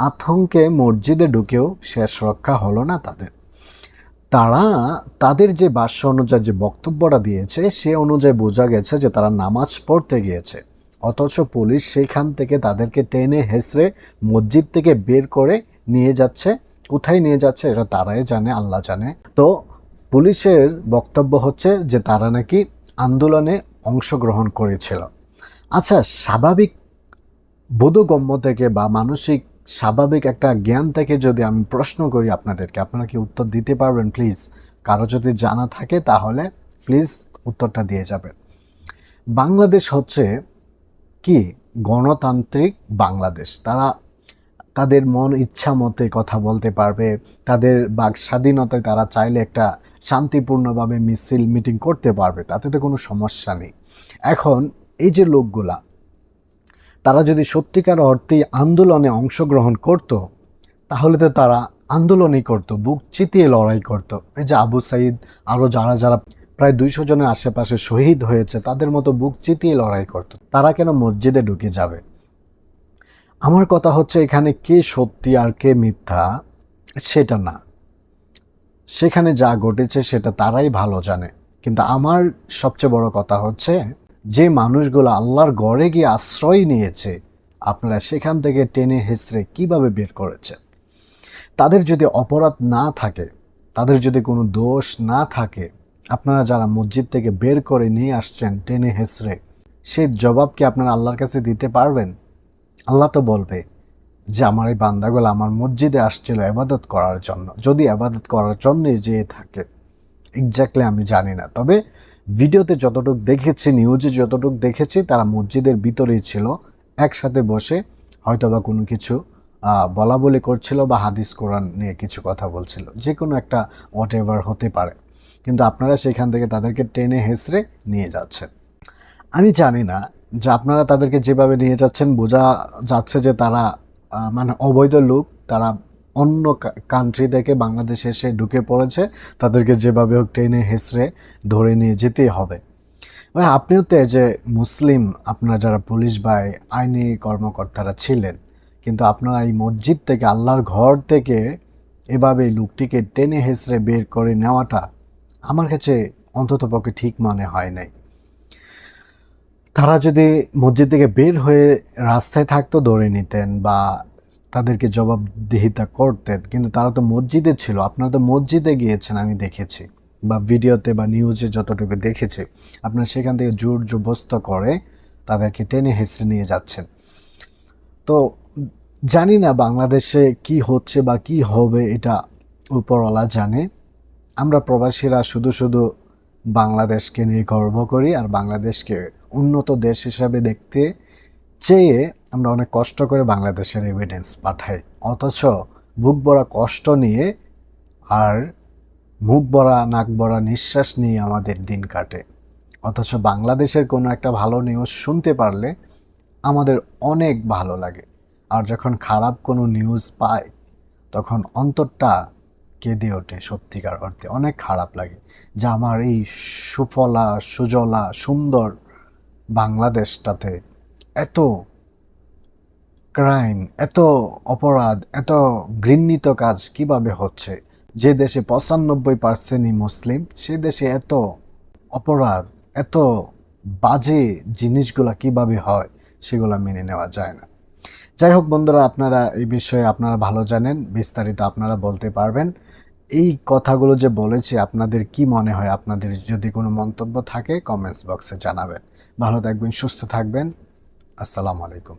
আতঙ্কে মসজিদে ঢুকেও শেষ রক্ষা হলো না তাদের। তারা, তাদের যে ভাষ্য অনুযায়ী যে বক্তব্যটা দিয়েছে, সে অনুযায়ী বোঝা গেছে যে তারা নামাজ পড়তে গিয়েছে। অথচ পুলিশ সেখান থেকে তাদেরকে টেনে হেসড়ে মসজিদ থেকে বের করে নিয়ে যাচ্ছে। কোথায় নিয়ে যাচ্ছে এটা তারাই জানে, আল্লাহ জানে। তো পুলিশের বক্তব্য হচ্ছে যে তারা নাকি আন্দোলনে অংশগ্রহণ করেছিল। আচ্ছা স্বাভাবিক বোধগম্য থেকে বা মানসিক স্বাভাবিক একটা জ্ঞান থেকে যদি আমি প্রশ্ন করি আপনাদেরকে, আপনারা কি উত্তর দিতে পারবেন? প্লিজ কারও যদি জানা থাকে তাহলে প্লিজ উত্তরটা দিয়ে যাবেন। বাংলাদেশ হচ্ছে কি? গণতান্ত্রিক বাংলাদেশ। তারা তাদের মন ইচ্ছা মতে কথা বলতে পারবে, তাদের বাক স্বাধীনতায় তারা চাইলে একটা শান্তিপূর্ণভাবে মিছিল মিটিং করতে পারবে, তাতে তো কোনো সমস্যা নেই। এখন এই যে লোকগুলা তারা যদি সত্যিকার অর্থেই আন্দোলনে অংশগ্রহণ করত, তাহলে তো তারা আন্দোলনই করতো, বুক চিতিয়ে লড়াই করতো। এই যে আবু সাইদ আরও যারা যারা প্রায় দুইশো জনের আশেপাশে শহীদ হয়েছে, তাদের মতো বুক চিতিয়ে লড়াই করতো। তারা কেন মসজিদে ঢুকে যাবে? আমার কথা হচ্ছে, এখানে কে সত্যি আর কে মিথ্যা সেটা না। সেখানে যা ঘটেছে, সেটা তারাই ভালো জানে। কিন্তু আমার সবচেয়ে বড় কথা হচ্ছে যে মানুষগুলো আল্লাহর গড়ে গিয়ে আশ্রয় নিয়েছে, আপনারা সেখান থেকে টেনে হেসড়ে কীভাবে বের করেছে তাদের যদি অপরাধ না থাকে, তাদের যদি কোনো দোষ না থাকে, আপনারা যারা মসজিদ থেকে বের করে নিয়ে আসছেন টেনে হেসড়ে সেই জবাব কি আপনারা আল্লাহর কাছে দিতে পারবেন? আল্লাহ তো বলবে যে, আমার এই বান্দাগুলো আমার মসজিদে আসছিল আবাদত করার জন্য। যদি আবাদত করার জন্যই যেয়ে থাকে এক্স্যাক্টলি আমি জানি না। তবে ভিডিওতে যতটুকু দেখেছি নিউজে যতটুকু দেখেছি, তারা মসজিদের ভিতরেই ছিল, একসাথে বসে হয়তো বা কোনো কিছু বলা বলি করছিল বা হাদিস, কোরআন নিয়ে কিছু কথা বলছিল। যে কোনো একটা হোয়াট এভার হতে পারে। কিন্তু আপনারা সেখান থেকে তাদেরকে টেনে হেসড়ে নিয়ে যাচ্ছেন। আমি জানি না যে আপনারা তাদেরকে যেভাবে নিয়ে যাচ্ছেন, বোঝা যাচ্ছে যে তারা মানে অবৈধ লোক, তারা অন্য কান্ট্রি থেকে বাংলাদেশে এসে ঢুকে পড়েছে, তাদেরকে যেভাবে হোক ট্রেনে হেসড়ে ধরে নিয়ে যেতেই হবে। ভাই, আপনিও তো যে মুসলিম, আপনারা যারা পুলিশ বা আইনি কর্মকর্তারা ছিলেন, কিন্তু আপনারা এই মসজিদ থেকে, আল্লাহর ঘর থেকে এভাবে লোকটিকে টেনে হেসড়ে বের করে নেওয়াটা আমার কাছে অন্ততপক্ষে ঠিক মনে হয় নাই। তারা যদি মসজিদ থেকে বের হয়ে রাস্তায় থাকতো, ধরে নিতেন বা তাদেরকে জবাবদিহিতা করতেন। কিন্তু তারা তো মসজিদে ছিল। আপনারা তো মসজিদে গিয়েছেন, আমি দেখেছি। বা ভিডিওতে বা নিউজে যতটুকু দেখেছি, আপনারা সেখান থেকে জোর জবস্ত করে তাদেরকে টেনে হেসড়ে নিয়ে যাচ্ছেন। তো জানি না বাংলাদেশে কি হচ্ছে বা কি হবে, এটা উপরওয়ালা জানে। আমরা প্রবাসীরা শুধু শুধু বাংলাদেশকে নিয়ে গর্ব করি আর বাংলাদেশকে উন্নত দেশ হিসাবে দেখতে চেয়ে আমরা অনেক কষ্ট করে বাংলাদেশের এভিডেন্স পাঠাই। অথচ বুক ভরা কষ্ট নিয়ে আর মুখ ভরা, নাক ভরা নিঃশ্বাস নিয়ে আমাদের দিন কাটে। অথচ বাংলাদেশের কোনো একটা ভালো নিউজ শুনতে পারলে আমাদের অনেক ভালো লাগে। আর যখন খারাপ কোনো নিউজ পাই, তখন অন্তরটা কেঁদে ওঠে সত্যিকার অর্থে। অনেক খারাপ লাগে যে আমার এই সুফলা, সুজলা, সুন্দর বাংলাদেশটাতে এত ক্রাইম, এত অপরাধ, এত ঘৃণিত কাজ কীভাবে হচ্ছে? যে দেশে পঁচানব্বই পার্সেন্টই মুসলিম, সে দেশে এত অপরাধ, এত বাজে জিনিসগুলা কীভাবে হয়, সেগুলো মেনে নেওয়া যায় না। যাই হোক বন্ধুরা, আপনারা এই বিষয়ে আপনারা ভালো জানেন, বিস্তারিত আপনারা বলতে পারবেন। এই কথাগুলো যে বলেছি, আপনাদের কি মনে হয়? আপনাদের যদি কোনো মন্তব্য থাকে কমেন্টস বক্সে জানাবেন। ভালো থাকবেন, সুস্থ থাকবেন। আসসালামু আলাইকুম।